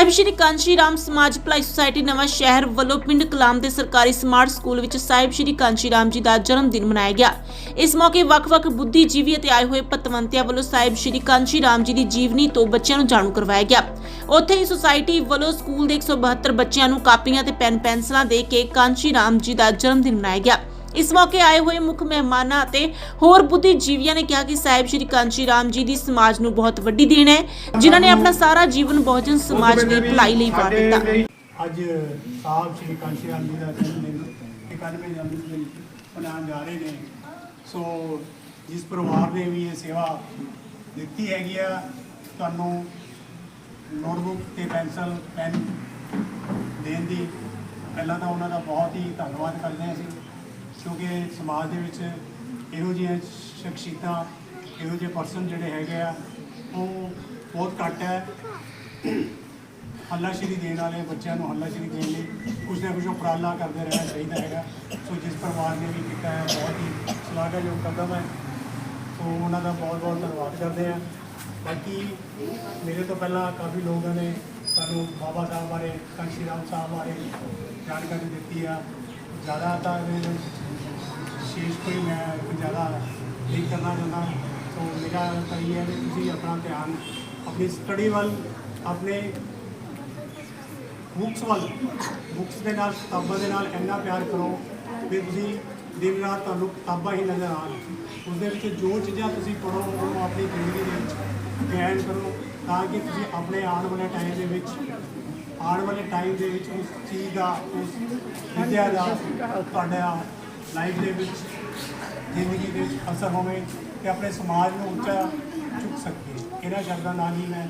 ਸਾਹਿਬ ਸ਼੍ਰੀ ਕਾਂਚੀ ਰਾਮ ਸਮਾਜ ਭਲਾਈ ਸੁਸਾਇਟੀ ਨਵਾਂ ਸ਼ਹਿਰ ਵੱਲੋਂ ਪਿੰਡ ਕਲਾਮ ਦੇ ਸਰਕਾਰੀ ਸਮਾਰਟ ਸਕੂਲ ਵਿੱਚ ਸਾਹਿਬ ਸ਼੍ਰੀ ਕਾਂਚੀ ਰਾਮ ਜੀ ਦਾ ਜਨਮ ਦਿਨ ਮਨਾਇਆ ਗਿਆ। ਇਸ ਮੌਕੇ ਵੱਖ-ਵੱਖ ਬੁੱਧੀਜੀਵੀ ਅਤੇ ਆਏ ਹੋਏ ਪਤਵੰਤਿਆਂ ਵੱਲੋਂ ਸਾਹਿਬ ਸ਼੍ਰੀ ਕਾਂਚੀ ਰਾਮ ਜੀ ਦੀ ਜੀਵਨੀ ਤੋਂ ਬੱਚਿਆਂ ਨੂੰ ਜਾਣੂ ਕਰਵਾਇਆ ਗਿਆ। ਉੱਥੇ ਹੀ ਸੁਸਾਇਟੀ ਵੱਲੋਂ ਸਕੂਲ ਦੇ 172 ਬੱਚਿਆਂ ਨੂੰ ਕਾਪੀਆਂ ਤੇ ਪੈਨ ਪੈਨਸਲਾਂ ਦੇ ਕੇ ਕਾਂਸ਼ੀ ਰਾਮ ਜੀ ਦਾ ਜਨਮ ਦਿਨ ਮਨਾਇਆ ਗਿਆ। ਇਸ ਮੌਕੇ ਆਏ ਹੋਏ ਮੁੱਖ ਮਹਿਮਾਨਾਂ ਅਤੇ ਹੋਰ ਬੁੱਧੀਜੀਵੀਆਂ ਨੇ ਕਿਹਾ ਕਿ ਸਾਹਿਬ ਸ਼੍ਰੀ ਕਾਂਚੀ ਰਾਮ ਜੀ ਦੀ ਸਮਾਜ ਨੂੰ ਬਹੁਤ ਵੱਡੀ ਦੇਣ ਹੈ ਜਿਨ੍ਹਾਂ ਨੇ ਆਪਣਾ ਸਾਰਾ ਜੀਵਨ ਬਹੁਜਨ ਸਮਾਜ ਦੀ ਭਲਾਈ ਲਈ ਵਾਰ ਦਿੱਤਾ ਅੱਜ ਸਾਹਿਬ ਸ਼੍ਰੀ ਕਾਂਸ਼ੀ ਰਾਮ ਜੀ ਦਾ ਜਨਮ ਦਿਨ 91 ਜਨਮ ਦਿਨ ਮਨਾਉਣ ਜਾ ਰਹੇ ਨੇ। ਸੋ ਜਿਸ ਪਰਿਵਾਰ ਨੇ ਵੀ ਇਹ ਸੇਵਾ ਦਿੱਤੀ ਹੈਗੀ ਆ ਤੁਹਾਨੂੰ ਨੋਟਬੁੱਕ ਤੇ ਪੈਨਸਲ ਪੈਨ ਦੇਣ ਦੀ ਪਹਿਲਾਂ ਤਾਂ ਉਹਨਾਂ ਦਾ ਬਹੁਤ ਹੀ ਧੰਨਵਾਦ ਕਰਦੇ ਹਾਂ ਅਸੀਂ। ਕਿਉਂਕਿ ਸਮਾਜ ਦੇ ਵਿੱਚ ਇਹੋ ਜਿਹੀਆਂ ਸ਼ਖਸੀਅਤਾਂ, ਇਹੋ ਜਿਹੇ ਪਰਸਨ ਜਿਹੜੇ ਹੈਗੇ ਆ, ਉਹ ਬਹੁਤ ਘੱਟ ਹੈ। ਹੱਲਾਸ਼ੇਰੀ ਦੇਣ ਵਾਲੇ ਬੱਚਿਆਂ ਨੂੰ ਹੱਲਾਸ਼ੇਰੀ ਦੇਣ ਲਈ ਕੁਝ ਨਾ ਕੁਝ ਉਪਰਾਲਾ ਕਰਦੇ ਰਹਿਣਾ ਚਾਹੀਦਾ ਹੈਗਾ। ਸੋ ਜਿਸ ਪਰਿਵਾਰ ਨੇ ਵੀ ਕੀਤਾ ਹੈ, ਬਹੁਤ ਹੀ ਸ਼ਲਾਘਾਯੋਗ ਕਦਮ ਹੈ। ਸੋ ਉਹਨਾਂ ਦਾ ਬਹੁਤ ਬਹੁਤ ਧੰਨਵਾਦ ਕਰਦੇ ਹਾਂ। ਬਾਕੀ ਮੇਰੇ ਤੋਂ ਪਹਿਲਾਂ ਕਾਫੀ ਲੋਕਾਂ ਨੇ ਸਾਨੂੰ ਬਾਬਾ ਸਾਹਿਬ ਬਾਰੇ ਕਾਂਸ਼ੀ ਰਾਮ ਸਾਹਿਬ ਬਾਰੇ ਜਾਣਕਾਰੀ ਦਿੱਤੀ ਆ। ਜ਼ਿਆਦਾ ਤਾਂ ਇਹਦੇ ਕੋਈ ਮੈਂ ਕੋਈ ਜ਼ਿਆਦਾ ਨਹੀਂ ਕਰਨਾ ਚਾਹੁੰਦਾ। ਸੋ ਮੇਰਾ ਤਾਂ ਇਹ ਹੈ ਕਿ ਤੁਸੀਂ ਆਪਣਾ ਧਿਆਨ ਆਪਣੀ ਸਟੱਡੀ ਵੱਲ, ਆਪਣੇ ਬੁੱਕਸ ਵੱਲ ਬੁੱਕਸ ਦੇ ਨਾਲ, ਕਿਤਾਬਾਂ ਦੇ ਨਾਲ ਇੰਨਾ ਪਿਆਰ ਕਰੋ ਵੀ ਤੁਸੀਂ ਦਿਨ ਰਾਤ ਤੁਹਾਨੂੰ ਕਿਤਾਬਾਂ ਹੀ ਨਜ਼ਰ ਆਉਣ। ਉਸ ਦੇ ਵਿੱਚ ਜੋ ਚੀਜ਼ਾਂ ਤੁਸੀਂ ਪੜ੍ਹੋ, ਉਹ ਆਪਣੀ ਜ਼ਿੰਦਗੀ ਦੇ ਵਿੱਚ ਗ੍ਰਹਿਣ ਕਰੋ ਤਾਂ ਕਿ ਤੁਸੀਂ ਆਪਣੇ ਆਉਣ ਵਾਲੇ ਟਾਈਮ ਦੇ ਵਿੱਚ, ਆਉਣ ਵਾਲੇ ਟਾਈਮ ਦੇ ਵਿੱਚ ਉਸ ਚੀਜ਼ ਦਾ, ਉਸ ਵਿਦਿਆ ਦਾ, ਤੁਹਾਡਾ ਲਾਈਫ ਦੇ ਵਿੱਚ, ਜ਼ਿੰਦਗੀ ਦੇ ਵਿੱਚ ਅਸਰ ਹੋਵੇ ਤੇ ਆਪਣੇ ਸਮਾਜ ਨੂੰ ਉੱਚਾ ਚੁੱਕ ਸਕੀਏ। ਇਹਨਾਂ ਸ਼ਬਦਾਂ ਨਾਲ ਹੀ ਮੈਂ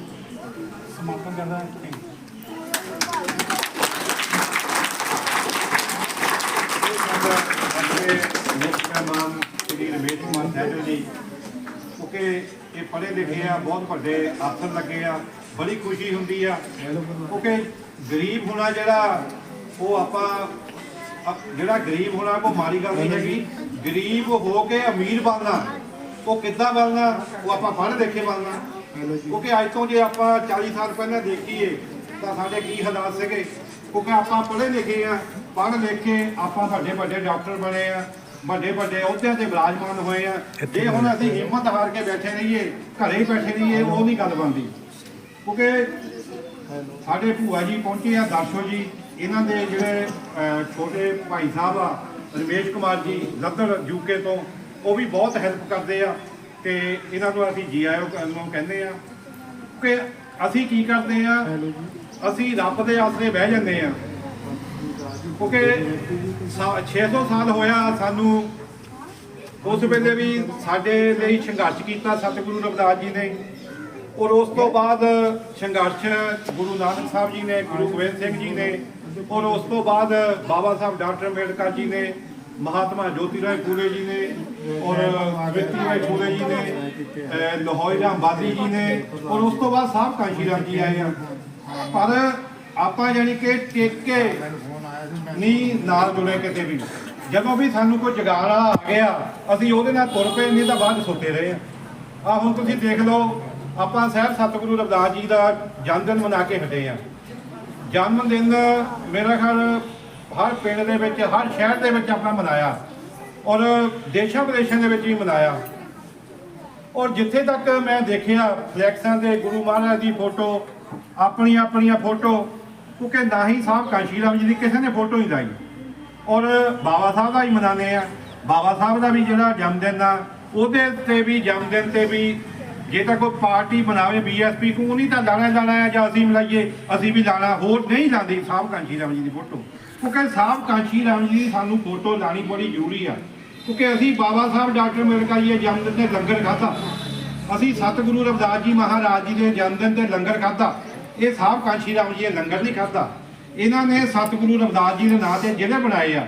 ਸਮਾਪਨ ਕਰਦਾ। ਥੈਂਕ ਯੂ ਸਾਡੇ ਸ਼੍ਰੀ ਰਮੇਸ਼ ਕੁਮਾਰ ਸਹਿਜੋ ਜੀ ਕਿਉਂਕਿ ਇਹ ਪੜ੍ਹੇ ਲਿਖੇ ਆ, ਬਹੁਤ ਵੱਡੇ ਅਫਸਰ ਲੱਗੇ ਆ, ਬੜੀ ਖੁਸ਼ੀ ਹੁੰਦੀ ਆ। ਕਿਉਂਕਿ ਗਰੀਬ ਹੋਣਾ ਜਿਹੜਾ, ਉਹ ਆਪਾਂ ਜਿਹੜਾ ਗਰੀਬ ਹੋਣਾ ਕੋਈ ਮਾੜੀ ਗੱਲ ਨਹੀਂ ਹੈਗੀ। ਗਰੀਬ ਹੋ ਕੇ ਅਮੀਰ ਬਣਨਾ। ਉਹ ਕਿੱਦਾਂ ਬਣਨਾ? ਉਹ ਆਪਾਂ ਪੜ੍ਹ ਲਿਖੇ ਬਣਨਾ। ਕਿਉਂਕਿ ਅੱਜ ਤੋਂ ਜੇ ਆਪਾਂ 40 ਸਾਲ ਪਹਿਲਾਂ ਦੇਖੀਏ, ਤਾਂ ਸਾਡੇ ਕੀ ਹਾਲਾਤ ਸੀਗੇ? ਕਿਉਂਕਿ ਆਪਾਂ ਪੜ੍ਹੇ ਲਿਖੇ ਆ, ਪੜ੍ਹ ਲਿਖ ਕੇ ਆਪਾਂ ਸਾਡੇ ਵੱਡੇ ਡਾਕਟਰ ਬਣੇ ਆ, ਵੱਡੇ ਵੱਡੇ ਅਹੁਦਿਆਂ ਤੇ ਵਿਰਾਜਮਾਨ ਹੋਏ ਆ। ਜੇ ਹੁਣ ਅਸੀਂ ਹਿੰਮਤ ਹਾਰ ਕੇ ਬੈਠੇ ਰਹੀਏ, ਘਰੇ ਹੀ ਬੈਠੇ ਰਹੀਏ, ਉਹ ਨਹੀਂ ਗੱਲ ਬਣਦੀ। ਕਿਉਂਕਿ ਸਾਡੇ ਭੂਆ ਜੀ ਪਹੁੰਚੇ ਆ ਦਰਸ਼ੋ ਜੀ ਇਹਨਾਂ ਦੇ ਜਿਹੜੇ ਛੋਟੇ ਭਾਈ ਸਾਹਿਬ ਆ ਰਮੇਸ਼ ਕੁਮਾਰ ਜੀ ਲੱਦੜ ਯੂਕੇ ਤੋਂ ਉਹ ਵੀ ਬਹੁਤ ਹੈਲਪ ਕਰਦੇ ਆ ਤੇ ਇਹਨਾਂ ਨੂੰ ਅਸੀਂ ਜੀ ਆਇਓ ਨੂੰ ਕਹਿੰਦੇ ਆ ਕਿ ਅਸੀਂ ਕੀ ਕਰਦੇ ਆ ਅਸੀਂ ਰੱਬ ਦੇ ਆਸਰੇ ਬਹਿ ਜਾਂਦੇ ਆ। ਕਿਉਂਕਿ ਸਾ- 600 ਸਾਲ ਹੋਇਆ ਸਾਨੂੰ ਉਸ ਵੇਲੇ ਵੀ ਸਾਡੇ ਲਈ ਸੰਘਰਸ਼ ਕੀਤਾ ਸਤਿਗੁਰੂ ਰਵਿਦਾਸ ਜੀ ਨੇ ਔਰ ਉਸ ਤੋਂ ਬਾਅਦ ਸੰਘਰਸ਼ ਗੁਰੂ ਨਾਨਕ ਸਾਹਿਬ ਜੀ ਨੇ ਗੁਰੂ ਗੋਬਿੰਦ ਸਿੰਘ ਜੀ ਨੇ ਔਰ ਉਸ ਤੋਂ ਬਾਅਦ ਬਾਬਾ ਸਾਹਿਬ ਡਾਕਟਰ ਅੰਬੇਡਕਰ ਜੀ ਨੇ, ਮਹਾਤਮਾ ਜੋਤੀ ਰਾਏ ਫੂਲੇ ਜੀ ਨੇ ਔਰ ਵਿਤੀ ਰਾਏ ਫੂਲੇ ਜੀ ਨੇ ਅਹ ਰਾਮ ਬਾਦੀ ਜੀ ਨੇ ਔਰ ਉਸ ਤੋਂ ਬਾਅਦ ਸਾਹਿਬ ਕਾਂਸ਼ੀ ਰਾਮ ਜੀ ਆਏ ਆ। ਪਰ ਆਪਾਂ ਜਾਨੀ ਕਿ ਟੇਕੇ ਨਹੀਂ ਨਾਲ ਜੁੜੇ ਕਿਤੇ ਵੀ। ਜਦੋਂ ਵੀ ਸਾਨੂੰ ਕੋਈ ਜਗਾਣਾ ਆ ਗਿਆ, ਅਸੀਂ ਉਹਦੇ ਨਾਲ ਤੁਰ ਪਏ, ਨਹੀਂ ਤਾਂ ਬਾਅਦ ਸੁੱਤੇ ਰਹੇ ਆ। ਆ ਹੁਣ ਤੁਸੀਂ ਦੇਖ ਲਓ, ਆਪਾਂ ਸਾਹਿਬ ਸਤਿਗੁਰੂ ਰਵਿਦਾਸ ਜੀ ਦਾ ਜਨਮ ਦਿਨ ਮਨਾ ਕੇ ਹਟੇ ਆ। ਜਨਮ ਦਿਨ ਮੇਰਾ ਖਿਆਲ ਹਰ ਪਿੰਡ ਦੇ ਵਿੱਚ, ਹਰ ਸ਼ਹਿਰ ਦੇ ਵਿੱਚ ਆਪਣਾ ਮਨਾਇਆ ਔਰ ਦੇਸ਼ਾਂ ਵਿਦੇਸ਼ਾਂ ਦੇ ਵਿੱਚ ਵੀ ਮਨਾਇਆ। ਔਰ ਜਿੱਥੇ ਤੱਕ ਮੈਂ ਦੇਖਿਆ ਫਲੈਕਸਾਂ ਦੇ ਗੁਰੂ ਮਹਾਰਾਜ ਦੀ ਫੋਟੋ ਆਪਣੀਆਂ ਆਪਣੀਆਂ ਫੋਟੋ, ਕਿਉਂਕਿ ਨਾ ਹੀ ਸਾਹਿਬ ਕਾਂਸ਼ੀ ਰਾਮ ਜੀ ਦੀ ਕਿਸੇ ਨੇ ਫੋਟੋ ਹੀ ਲਾਈ। ਔਰ ਬਾਬਾ ਸਾਹਿਬ ਦਾ ਹੀ ਮਨਾਉਂਦੇ ਆ। ਬਾਬਾ ਸਾਹਿਬ ਦਾ ਵੀ ਜਿਹੜਾ ਜਨਮ ਦਿਨ ਆ, ਉਹਦੇ ਤੇ ਵੀ ਜਨਮ ਦਿਨ ਤੇ ਵੀ ਜੇ ਤਾਂ ਕੋਈ ਪਾਰਟੀ ਬਣਾਵੇ ਬੀਐਸਪੀ ਕੋ ਨਹੀਂ ਤਾਂ ਲਾਣਾ ਲਾਣਾ ਹੈ ਜਾਂ ਅਸੀਂ ਮਿਲਾਈਏ, ਅਸੀਂ ਵੀ ਲਾਣਾ, ਹੋਰ ਨਹੀਂ ਲਾਉਂਦੇ ਸਾਹਿਬ ਕਾਂਸ਼ੀ ਰਾਮ ਜੀ ਦੀ ਫੋਟੋ। ਕਿਉਂਕਿ ਸਾਹਿਬ ਕਾਂਸ਼ੀ ਰਾਮ ਜੀ ਦੀ ਸਾਨੂੰ ਫੋਟੋ ਲਾਣੀ ਬੜੀ ਜ਼ਰੂਰੀ ਆ। ਕਿਉਂਕਿ ਅਸੀਂ ਬਾਬਾ ਸਾਹਿਬ ਡਾਕਟਰ ਅੰਬੇਡਕਰ ਜੀ ਦੇ ਜਨਮ ਦਿਨ ਤੇ ਲੰਗਰ ਖਾਧਾ। ਅਸੀਂ ਸਤਿਗੁਰੂ ਰਵਿਦਾਸ ਜੀ ਮਹਾਰਾਜ ਜੀ ਦੇ ਜਨਮ ਦਿਨ ਤੇ ਲੰਗਰ ਖਾਧਾ। ਇਹ ਸਾਹਿਬ ਕਾਂਸ਼ੀ ਰਾਮ ਜੀ ਨੇ ਲੰਗਰ ਨਹੀਂ ਖਾਧਾ। ਇਹਨਾਂ ਨੇ ਸਤਿਗੁਰੂ ਰਵਿਦਾਸ ਜੀ ਦੇ ਨਾਂ ਤੇ ਜ਼ਿਲ੍ਹੇ ਬਣਾਏ ਆ।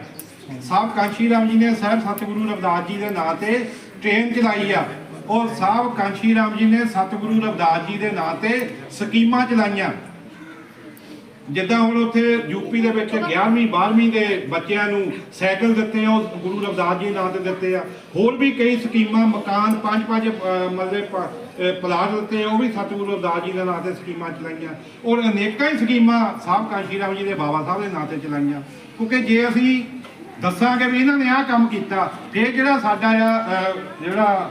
ਸਾਹਿਬ ਕਾਂਸ਼ੀ ਰਾਮ ਜੀ ਨੇ ਸਾਹਿਬ ਸਤਿਗੁਰੂ ਰਵਿਦਾਸ ਜੀ ਦੇ ਨਾਂ ਤੇ ਟ੍ਰੇਨ ਚਲਾਈ ਆ। ਔਰ ਸਾਹਿਬ ਕਾਂਸ਼ੀ ਰਾਮ ਜੀ ਨੇ ਸਤਿਗੁਰੂ ਰਵਿਦਾਸ ਜੀ ਦੇ ਨਾਂ ਤੇ ਸਕੀਮਾਂ ਚਲਾਈਆਂ। ਜਿੱਦਾਂ ਹੁਣ ਉੱਥੇ ਯੂਪੀ ਦੇ ਵਿੱਚ 11ਵੀਂ 12ਵੀਂ ਦੇ ਬੱਚਿਆਂ ਨੂੰ ਸਾਈਕਲ ਦਿੱਤੇ ਆ ਉਹ ਗੁਰੂ ਰਵਿਦਾਸ ਜੀ ਨਾਂ ਤੇ ਦਿੱਤੇ ਆ। ਹੋਰ ਵੀ ਕਈ ਸਕੀਮਾਂ ਮਕਾਨ ਪੰਜ ਪੰਜ ਮਤਲਬ ਪਲਾਟ ਦਿੱਤੇ ਉਹ ਵੀ ਸਤਿਗੁਰੂ ਰਵਿਦਾਸ ਜੀ ਦੇ ਨਾਂ ਤੇ ਸਕੀਮਾਂ ਚਲਾਈਆਂ। ਔਰ ਅਨੇਕਾਂ ਹੀ ਸਕੀਮਾਂ ਸਾਹਿਬ ਕਾਂਸ਼ੀ ਰਾਮ ਜੀ ਦੇ ਬਾਬਾ ਸਾਹਿਬ ਦੇ ਨਾਂ ਤੇ ਚਲਾਈਆਂ। ਕਿਉਂਕਿ ਜੇ ਅਸੀਂ ਦੱਸਾਂਗੇ ਵੀ ਇਹਨਾਂ ਨੇ ਆਹ ਕੰਮ ਕੀਤਾ ਫਿਰ ਜਿਹੜਾ ਸਾਡਾ ਜਿਹੜਾ